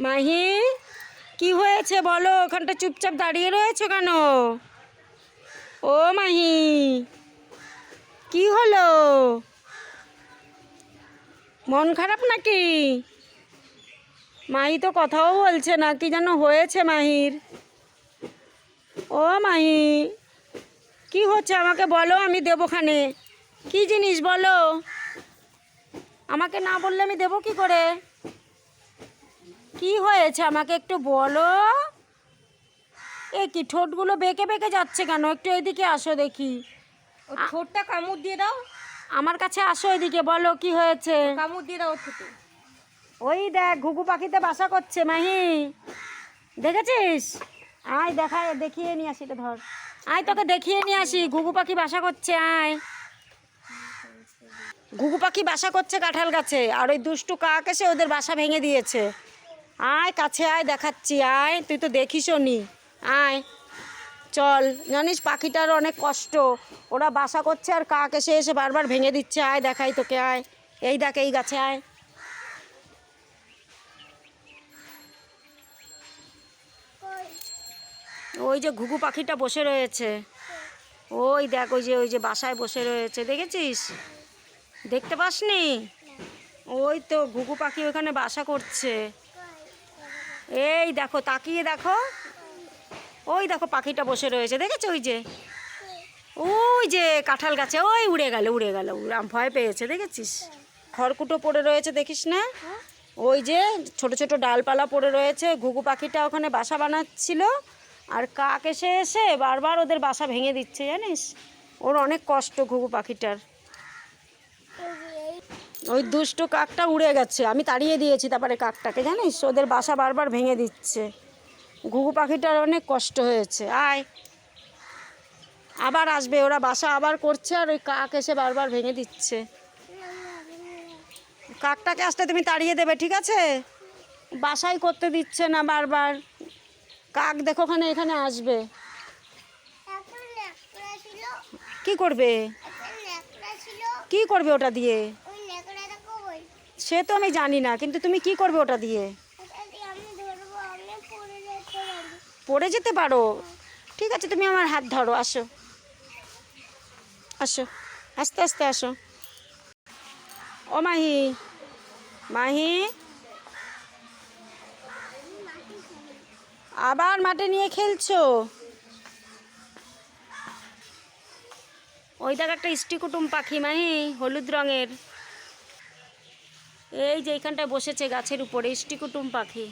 মাহি, কি হয়েছে বলো? ওখানটা চুপচাপ দাঁড়িয়ে রয়েছো কেন? ও মাহি, কি হলো? মন খারাপ নাকি? মাহি তো কথাও বলছে না, কি যেন হয়েছে মাহির? ও মাহি, কি হচ্ছে আমাকে বলো, আমি দেবোখানে কি জিনিস বলো? আমাকে না বললে আমি দেবো কি করে? কি হয়েছে? আমাকে একটু বলো। এ কি ঠোঁটগুলো বেঁকে বেঁকে যাচ্ছে কেন? একটু এদিকে আসো দেখি। ঠোঁটটা কামড় দিয়ে দাও। আমার কাছে আসো এদিকে বলো কি হয়েছে? কামড় দিয়ে দাও ঠোঁটে। ওই দেখ ঘুঘু পাখিতে বাসা করছে মাহি। দেখেছিস? আয় দেখা দেখিয়ে নিয়ে আসি এটা ধর। আয় তোকে দেখিয়ে নিয়ে আসি। ঘুঘু পাখি বাসা করছে আয়। ঘুঘু পাখি বাসা করছে কাঁঠাল গাছে আর ওই দুষ্টু কাক এসে ওদের বাসা ভেঙে দিয়েছে। আয়, কাছে আয়, দেখাচ্ছি, আয়। তুই তো দেখিসও নি। আয়। চল। জানিস পাখিটার অনেক কষ্ট। ওরা বাসা করছে আর কাক এসে এসে বারবার ভেঙে দিচ্ছে। আয়, দেখাই তোকে, আয়। এই দেখ, এই গাছে, আয়। ওই যে ঘুঘু পাখিটা বসে রয়েছে। ওই দেখ, ওই যে ওই যে বাসায় বসে রয়েছে। দেখেছিস? দেখতে পাসনি? ওই তো ঘুঘু পাখি ওখানে বাসা করছে। এই দেখো, তাকিয়ে দেখো। ওই দেখো, পাখিটা বসে রয়েছে, দেখেছ ওই যে? ওই যে কাঁঠাল গাছে, ওই উড়ে গেল উড়ে গেল, উড়াম, ভয় পেয়েছে, দেখেছিস? খড়কুটো পড়ে রয়েছে, দেখিস না? ওই যে ছোট ছোট ডালপালা পড়ে রয়েছে, ঘুঘু পাখিটা ওখানে বাসা বানাচ্ছিল। আর কাক এসে এসে বারবার ওদের বাসা ভেঙে দিচ্ছে, জানিস? ওর অনেক কষ্ট ঘুঘু পাখিটার। ওই দুষ্ট কাকটা উড়ে গেছে। আমি তাড়িয়ে দিয়েছি তারপরে কাকটাকে জানিস? ওদের বাসা বারবার ভেঙে দিচ্ছে। ঘুঘু পাখিটার অনেক কষ্ট হয়েছে। আয়। আবার আসবে। ওরা বাসা আবার করছে আর ওই কাক এসে বারবার ভেঙে দিচ্ছে। কাকটাকে আসতে তুমি তাড়িয়ে দেবে ঠিক আছে? বাসাই করতে দিচ্ছে না বারবার। কাক দেখো ওখানে এখানে আসবে। কি করবে? কি করবে ওটা দিয়ে? সে তো আমি জানি না, কিন্তু তুমি কি করবে ওটা দিয়ে? পড়ে যেতে পারি। ঠিক আছে, তুমি আমার হাত ধরো, আসো। আসো, আস্তে আস্তে আসো। ও মাহি মাহি। আবার মাঠে নিয়ে খেলছো? ওই দেখ একটা কুটুম পাখি মাহি, হলুদ রঙের। এই যে এইখানটায় বসেছে গাছের উপরে কুটুম পাখি।